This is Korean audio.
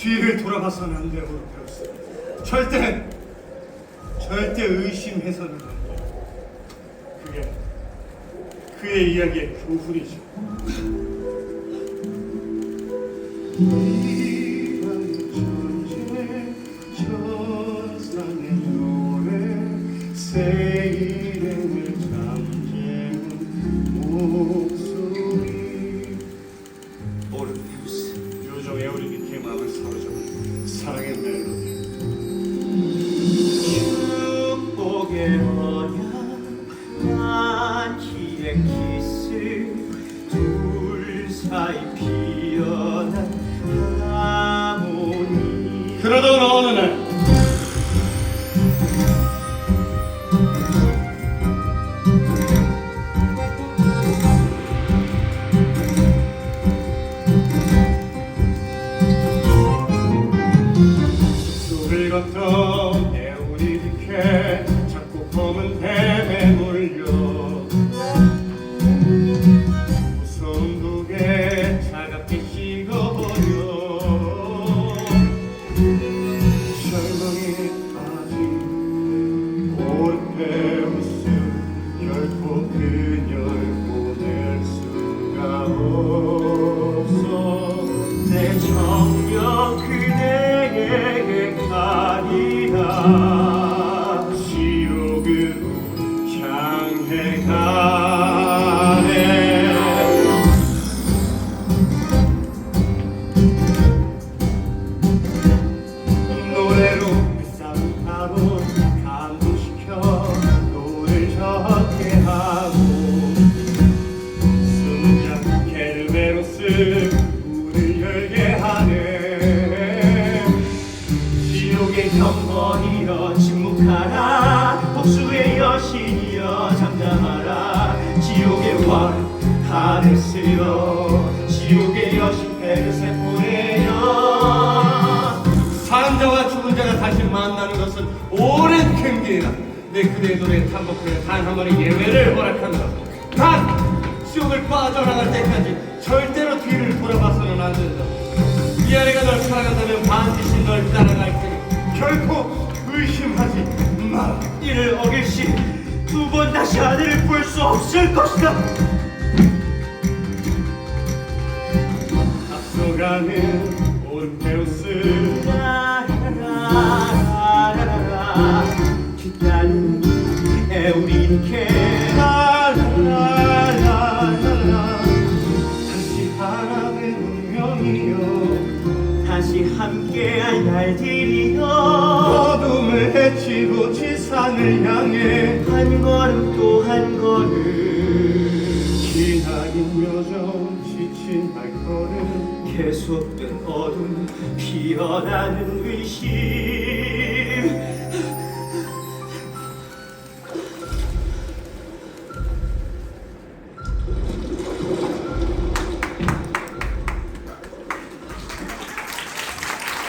뒤를 돌아봐서는 안 돼, 오르페우스. 절대, 절대 의심해서는 안 돼. 그게 그의 이야기의 교훈이죠. 천상의 노래 새 키스 둘 사이 피어난 하모니. 그러던 어느 날 숲속을 걷던 에오리디케 작고 검은 뱀 내 정녕 그대에게 가리라 침묵하라 복수의 여신이여 잠잠하라 지옥의 왕 하네스여 지옥의 여신 베르세포네여 산자와 죽은 자가 다시 만나는 것은 오랜 경계이다. 내 그대의 노래에 탄복하여 단한 번의 예외를 허락한다. 단 지옥을 빠져나갈 때까지 절대로 뒤를 돌아봐서는 안 된다. 이 아내가 널 사랑한다면 반드시 널 따라갈 테니 결코 의심하지 마. 이를 어길 시 두 번 다시 아내를 볼 수 없을 것이다. 앞서가는 오르페우스. 라라라라라 뒷가는 에우리케 라라라라라 다시 바람의 운명이여 다시 함께할 날들이여 지상을 향해 한 걸음 또 한 걸음. 기나긴 요정 지친 발걸음 계속된 어둠 피어나는 의심